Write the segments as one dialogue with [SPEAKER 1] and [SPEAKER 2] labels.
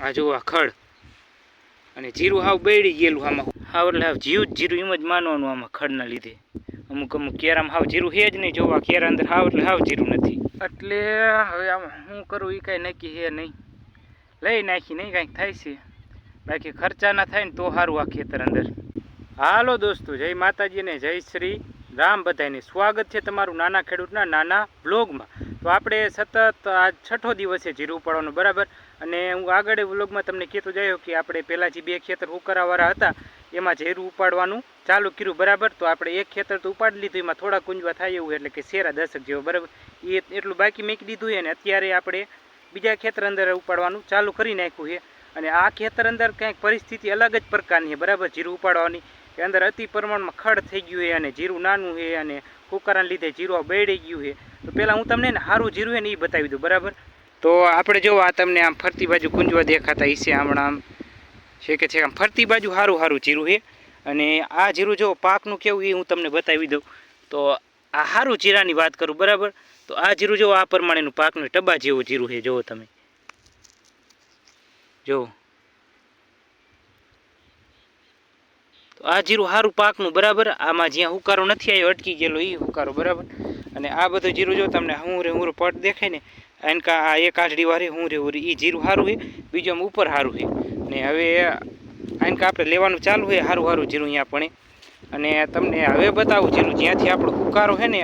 [SPEAKER 1] આ જુઓ આ ખડ. અને જીરું હાવ બેડી ગયેલું આમાં. હાવ એટલે હાવ જીવ જ જીરું એમ જ માનવાનું આમાં ખડના લીધે. અમુક અમુક કેરામાં હાવ જીરું છે જ નહીં. જોવા કેરા અંદર હાવ એટલે હાવ જીરું નથી. એટલે હવે આમ શું કરું એ કાંઈ નક્કી હે નહીં. લઈ નાખી, નહીં કાંઈક થાય છે. બાકી ખર્ચા ના થાય ને તો સારું આ ખેતર અંદર. હાલો દોસ્તો, જય માતાજી ને જય શ્રી રામ બધાને સ્વાગત છે તમારું નાના ખેડૂતના નાના બ્લોગમાં તો આપણે સતત આ છઠ્ઠો દિવસે જીરું પડવાનું બરાબર? અને હું આગળ વ્લોગમાં તમને કહેતો જાયો કે આપણે પહેલાં જે બે ખેતર ઉકરાવાળા હતા, એમાં જીરું ઉપાડવાનું ચાલુ કર્યું, બરાબર? તો આપણે એક ખેતર તો ઉપાડી લીધું, એમાં થોડા કુંજવા થાય એવું, એટલે કે શેરા દશક જેવો, બરાબર? એ એટલું બાકી મેંકી દીધું હોય અને અત્યારે આપણે બીજા ખેતર અંદર ઉપાડવાનું ચાલુ કરી નાખ્યું છે. અને આ ખેતર અંદર કંઈક પરિસ્થિતિ અલગ જ પ્રકારની છે, બરાબર? જીરું ઉપાડવાની, એ અંદર અતિ પ્રમાણમાં ખડ થઈ ગયું છે અને જીરું નાનું છે અને કુકરાને લીધે જીરું બેડી ગયું છે. તો પહેલાં હું તમને ને સારું જીરું છે ને એ બતાવી દઉં, બરાબર? તો આપણે જો આ તમને આમ ફરતી બાજુ કુંજવા દેખાતા હશે હમણાં આમ. છે કે છે આમ ફરતી બાજુ સારું સારું જીરું છે. અને આ જીરું જો પાકનું કેવું એ હું તમને બતાવી દઉં. તો આ સારું જીરાની વાત કરું, બરાબર? તો આ જીરું જો આ પ્રમાણેનું પાકનું ટબા જેવું જીરું છે, જુઓ તમે. જુઓ. તો આ જીરું સારું પાકનું, બરાબર? આમાં જ્યાં હુકારો નથી આવ્યો, અટકી ગયેલો એ હુકારો, બરાબર? અને આ બધું જીરું જો તમને હું રે હું પટ દેખાય ને એનકા આ એક આઠડી વારે હું રે. ઉરી એ જીરું સારું છે બીજું આમ ઉપર સારું છે ને હવે આનકા આપણે લેવાનું ચાલુ છે સારું સારું જીરું અહીંયા પણ. અને તમને હવે બતાવું જીરું, જ્યાંથી આપણો કુકારો છે ને,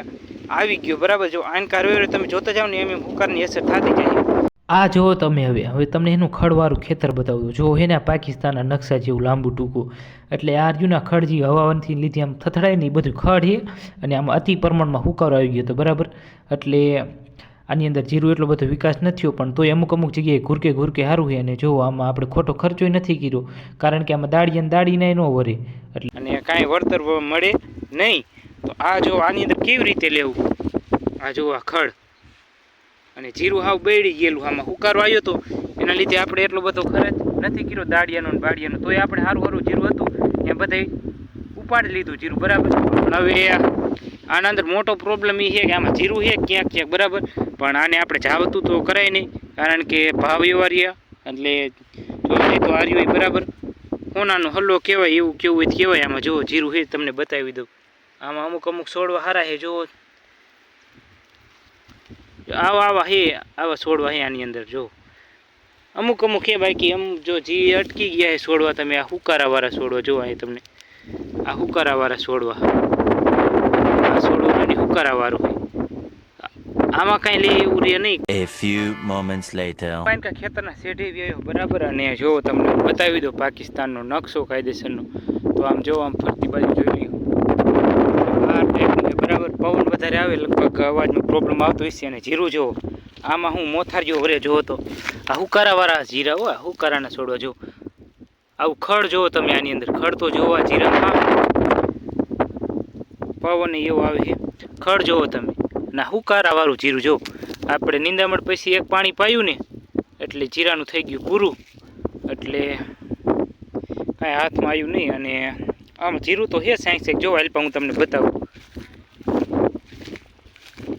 [SPEAKER 1] આવી ગયો, બરાબર? જો આનકા હવે તમે જોતા જાઓ ને, એમ એમ કુકારની અસર થતી જાય.
[SPEAKER 2] આ જુઓ તમે હવે. હવે તમને એનું ખડવાળું ખેતર બતાવું જો હે ને પાકિસ્તાનના નકશા જેવું લાંબુ ટૂંકું. એટલે આ અર્જુના ખડ જે હવાવનથી લીધે, આમ થથડાય એ બધું ખડ છે અને આમ અતિ પ્રમાણમાં હુકારો આવી ગયો હતો બરાબર? એટલે આની અંદર જીરું એટલો બધો વિકાસ નથી થયો, પણ તોય અમુક અમુક જગ્યાએ ઘૂરકે ઘૂરકે સારું છે અને જો આમાં આપણે ખોટો ખર્ચો નથી કર્યો, કારણ કે આમાં દાડીએ અને દાડીને ન વરે. એટલે
[SPEAKER 1] અને કાંઈ વળતર મળે નહીં, તો આ જો આની અંદર કેવી રીતે લેવું? આ જો આ ખડ અને જીરું હાવ બેડી ગયેલું આમાં. હુકારો આવ્યો હતો એના લીધે આપણે એટલો બધો ખર્ચ નથી કર્યો દાડિયાનો અને બાડિયાનો તોય આપણે સારું સારું જીરું હતું એ બધે ઉપાડી લીધું જીરું, બરાબર? પણ હવે આના અંદર મોટો પ્રોબ્લેમ એ છે કે આમાં જીરું છે ક્યાંક ક્યાંક, બરાબર? પણ આને આપણે જાવતું તો કરાય નહીં, કારણ કે ભાવ એવા રહ્યા એટલે જો નહીં તો આ રહ્યું બરાબર. કોનાનો હલ્લો કહેવાય, એવું કેવું હોય કહેવાય. આમાં જુઓ જીરું હે તમને બતાવી દઉં. આમાં અમુક અમુક છોડવા સારા છે, જુઓ. આવા આવા હે, આવા છોડવા હે આની અંદર, જુઓ. અમુક અમુક હે બાકી અમ જો જી અટકી ગયા હે છોડવા તમે આ હુકારાવાળા છોડવા જોવા અહીં તમને. આ હુકારાવાળા છોડવા આ છોડવા હુકારાવાળું હે. આમાં કાંઈ લે એવું રે નહીં.
[SPEAKER 3] A few moments later.
[SPEAKER 1] પાનકા ખેતરના શેઢે વ્યાયો બરાબર અને જો તમને બતાવી દો પાકિસ્તાનનો નકશો કાયદેસરનો તો આમ જો આમ ફરતી બાજુ જોઈ લ્યો. આ ટાઈપનું બરાબર? પવન વધારે આવે લગભગ અવાજમાં પ્રોબ્લેમ આવતો હશે અને જીરું જો આમાં હું મોથાર જો વરે જોવો તો. આ હુકારાવાળા જીરા હોય હુકારાના છોડવા જો આવું ખડ જોવો તમે આની અંદર. ખડ તો જોવા આ જીરામાં પવન એવો આવે છે. ખડ જોવો તમે. ના હુકારાવાળું જીરું, જો. આપણે નિંદામણ પછી એક પાણી પાયું ને, એટલે જીરાનું થઈ ગયું પૂરું એટલે કાંઈ હાથમાં આવ્યું નહીં અને આમ જીરું તો હે સાંક સાંક જો હાલપા, હું તમને બતાવું.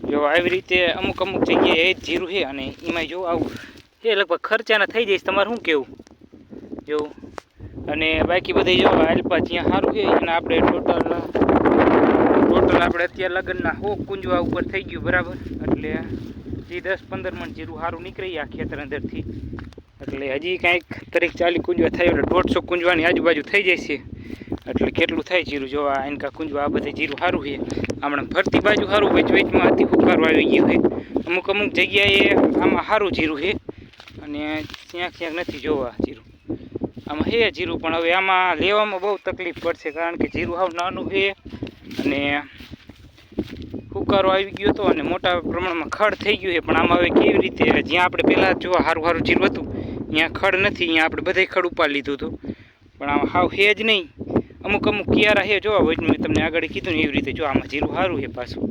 [SPEAKER 1] જો, આવી રીતે અમુક અમુક જગ્યાએ એ જ જીરું છે અને એમાં જો આવું. એ લગભગ ખર્ચાના થઈ જઈશ, તમારે શું કેવું જો. અને બાકી બધી જો, હાલપા, જ્યાં સારું છે એને આપણે ટોટલ ટોટલ આપણે અત્યારે લગ્નના હો કુંજવા ઉપર થઈ ગયું બરાબર. એટલે જે દસ પંદર મણ જીરું સારું નીકળી આ ખેતર અંદરથી. એટલે હજી કાંઈક તરીક ચાલી કુંજવા થાય એટલે દોઢસો કુંજવાની આજુબાજુ થઈ જાય છે. એટલે કેટલું થાય જીરું? જો આ એનકા કુંજવા આ બધે જીરું સારું છે. હમણાં ફરતી બાજુ સારું વેચ વેચમાં અતિ હુકારો આવી ગયું છે. અમુક અમુક જગ્યાએ આમાં સારું જીરું છે. અને ક્યાંક ક્યાંક નથી જોવા જીરું. આમાં હે જીરું, પણ હવે આમાં લેવામાં બહુ તકલીફ પડશે કારણ કે જીરું હાવ નાનું છે. અને હુકારો આવી ગયો હતો અને મોટા પ્રમાણમાં ખડ થઈ ગયું છે. પણ આમાં હવે કેવી રીતે? જ્યાં આપણે પહેલાં જો સારું સારું જીરું હતું, ત્યાં ખડ નથી અહીંયા આપણે બધે ખડ ઉપાડી લીધું હતું. પણ આમાં હાવ હે જ નહીં. અમુક અમુક કિયારા હે જોવા હોય મેં તમને આગળ કીધું ને એવી રીતે. જો આમાં જીરું સારું છે પાછું.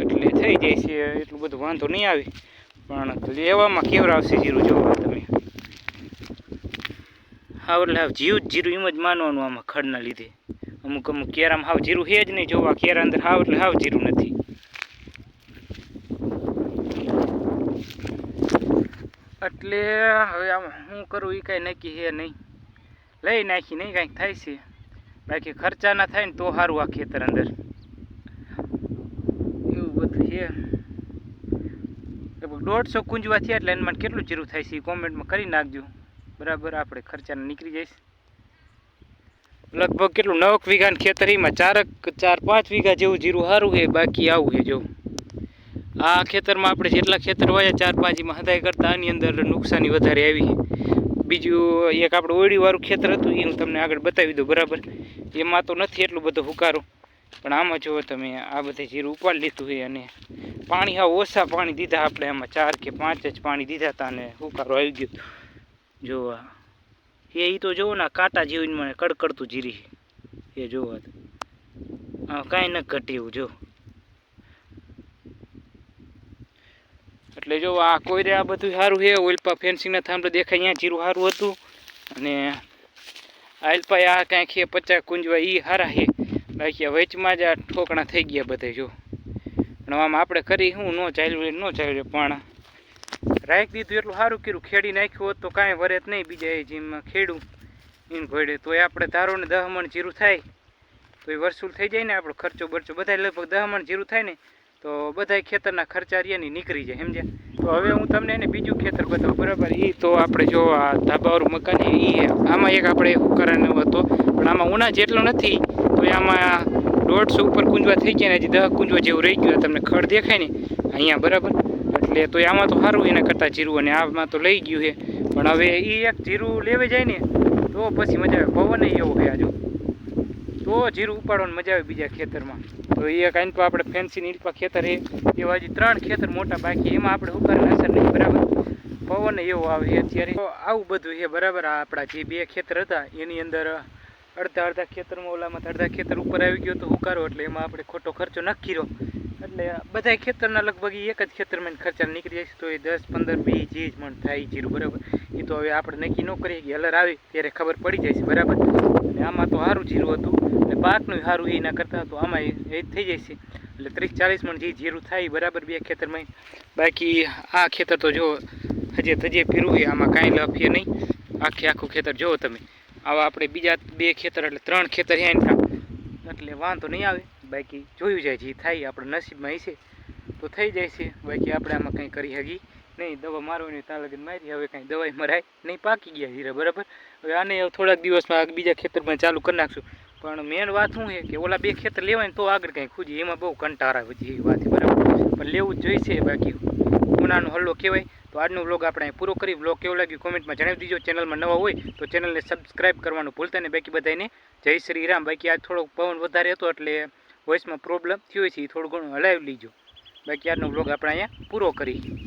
[SPEAKER 1] એટલે થઈ જાય છે, એટલું બધું વાંધો નહીં આવે. પણ લેવામાં કેવરાવશે જીરું જોવા તમે? હાવ એટલે હાવ જીવ જ જીરું, એમ જ માનવાનું આમાં ખડના લીધે. અમુક અમુક કેરામાં હાવ જીરું હે જ નહીં, જોવા. કેરા અંદર હાવ એટલે હાવ જીરું નથી. એટલે હવે આમ શું કરું એ કાંઈ નક્કી છે નહીં. લઈ નાખી, નહીં કાંઈક થાય છે. બાકી ખર્ચા ના થાય ને તો સારું આ ખેતર અંદર. એવું બધું છે. લગભગ દોઢસો કુંજવા થયા એટલે એમાં કેટલું જીરું થાય છે એ કોમેન્ટમાં કરી નાખજો. બરાબર, આપણે ખર્ચાને નીકળી જઈશ. લગભગ કેટલું નવક વીઘાનું ખેતર એમાં ચારક, ચાર, પાંચ વીઘા જેવું જીરું સારું છે, બાકી આવું છે જો. આ ખેતરમાં આપણે જેટલા ખેતર હોય ચાર પાંચ એમાં હદાય કરતાં આની અંદર નુકસાની વધારે આવી બીજું એક આપણે ઓળીવાળું ખેતર હતું એ હું તમને આગળ બતાવી દઉં, બરાબર? એમાં તો નથી એટલું બધું હુકારો, પણ આમાં જુઓ તમે, આ બધે જીરું ઉપાડી લીધું હોય અને પાણી હા ઓછા પાણી દીધા આપણે આમાં, ચાર કે પાંચ જ પાણી દીધા હતા અને હુકારો આવી ગયો. જોવા એ તો જુઓ ને કાંટા જેવી મને કડકડતું જીરી એ જોવા હા કાંઈ ન ઘટ્યું જો એટલે જો આ કોઈરે આ બધું સારું છે ઓઇલપા ફેન્સિંગના થાંભલે દેખાય અહીંયા જીરું સારું હતું. અને આલપા આ કાંઈક છે, પચાસ કુંજવા એ સારા છે. બાકી વેચમાં જ આ ઠોકણા થઈ ગયા બધે જો. પણ આમ આપણે કરી શું, ન ચાલ્યું ન ચાલ્યું પણ રાખી દીધું, એટલું સારું કર્યું. ખેડી નાખ્યું હોત તો કાંઈ વરેત નહીં, બીજા એ જીમમાં ખેડું એને ઘોડે. તો આપણે ધારો ને દહ જીરું થાય તો એ વરસુલ થઈ જાય ને આપણો ખર્ચો બરચો બધા લગભગ દહ મણ જીરું થાય ને તો બધા ખેતરના ખર્ચા રહ્યા નીકળી જાય સમજ્યા તો હવે હું તમને એને બીજું ખેતર બતાવું, બરાબર? એ તો આપણે જો આ ધાબાવાળું મકાન એ આમાં એક આપણે કરાવ્યો હતો, પણ આમાં ઉના જેટલો નથી, તો આમાં દોઢસો ઉપર કુંજવા થઈ ગયા ને હજી દહ કુંજવા જેવું રહી ગયું તમને ખડ દેખાય ને, અહીંયા, બરાબર? એટલે તો આમાં તો સારું એના કરતાં જીરું અને આમાં તો લઈ ગયું છે, પણ હવે એ એક જીરું લેવે જાય ને, તો પછી મજા આવે. પવન એવો છે આજુ તો જીરું ઉપાડવાની મજા આવે બીજા ખેતરમાં. તો એ કાંઈ તો આપણે ફેન્સી નીલપા ખેતર એ એવા હજી ત્રણ ખેતર મોટા બાકી એમાં આપણે ઉકાળવાની અસર નહીં, બરાબર? પવન એવો આવે છે અત્યારે. આવું બધું છે, બરાબર? આપણા જે બે ખેતર હતા, એની અંદર અડધા અડધા ખેતરમાં, ઓલામાં અડધા ખેતર ઉપર આવી ગયો તો ઉકારો એટલે એમાં આપણે ખોટો ખર્ચો નાખી રહ્યો. એટલે બધા ખેતરના લગભગ એક જ ખેતરમાં ખર્ચા નીકળી જાય તો એ દસ, પંદર, બી જે મણ થાય જીરું, બરાબર? એ તો હવે આપણે નક્કી ન કરીએ કે અલર આવે ત્યારે ખબર પડી જાય છે, બરાબર? અને આમાં તો સારું જીરું હતું. એટલે પાકનું સારું એના કરતાં તો આમાં એ એ થઈ જાય છે. એટલે ત્રીસ ચાલીસ મણ જે જીરું થાય બરાબર બે ખેતરમાં બાકી આ ખેતર તો જો હજે થજે ફીરું હોય આમાં કાંઈ લફીએ નહીં. આખે આખું ખેતર જુઓ તમે. આવા આપણે બીજા બે ખેતર એટલે ત્રણ ખેતર છે એના એટલે વાંધો નહીં આવે. બાકી જોયું જાય જે થાય આપણે નસીબમાં હશે. તો થઈ જાય છે. બાકી આપણે આમાં કંઈ કરી શકીએ. નહીં, દવા મારવાની ત્યાં લગીને મારી, હવે કાંઈ દવાઈ મરાય નહીં, પાકી ગયા હીરા, બરાબર? હવે આને થોડાક દિવસમાં બીજા ખેતરમાં ચાલુ કરી નાખશું. પણ મેન વાત શું છે કે ઓલા બે ખેતર લેવાય ને તો આગળ કાંઈ ખૂજી એમાં બહુ કંટાળા છે એ વાત, બરાબર? પણ લેવું જ જોઈશે બાકી. ઉનાનો હલ્લો કહેવાય. તો આજનો વ્લોગ આપણે પૂરો કરી વ્લોગ કેવો લાગ્યો કોમેન્ટમાં જણાવી દીજો. ચેનલમાં નવા હોય તો ચેનલને સબસ્ક્રાઈબ કરવાનું ભૂલતા નહીં. બાકી બધાને જય શ્રી રામ. બાકી આજ થોડોક પવન વધારે હતો એટલે વોઇસમાં પ્રોબ્લેમ થયો છે. એ થોડું ઘણું હલાવી લીજો. બાકી આજનો વ્લોગ આપણે અહીંયા પૂરો કરી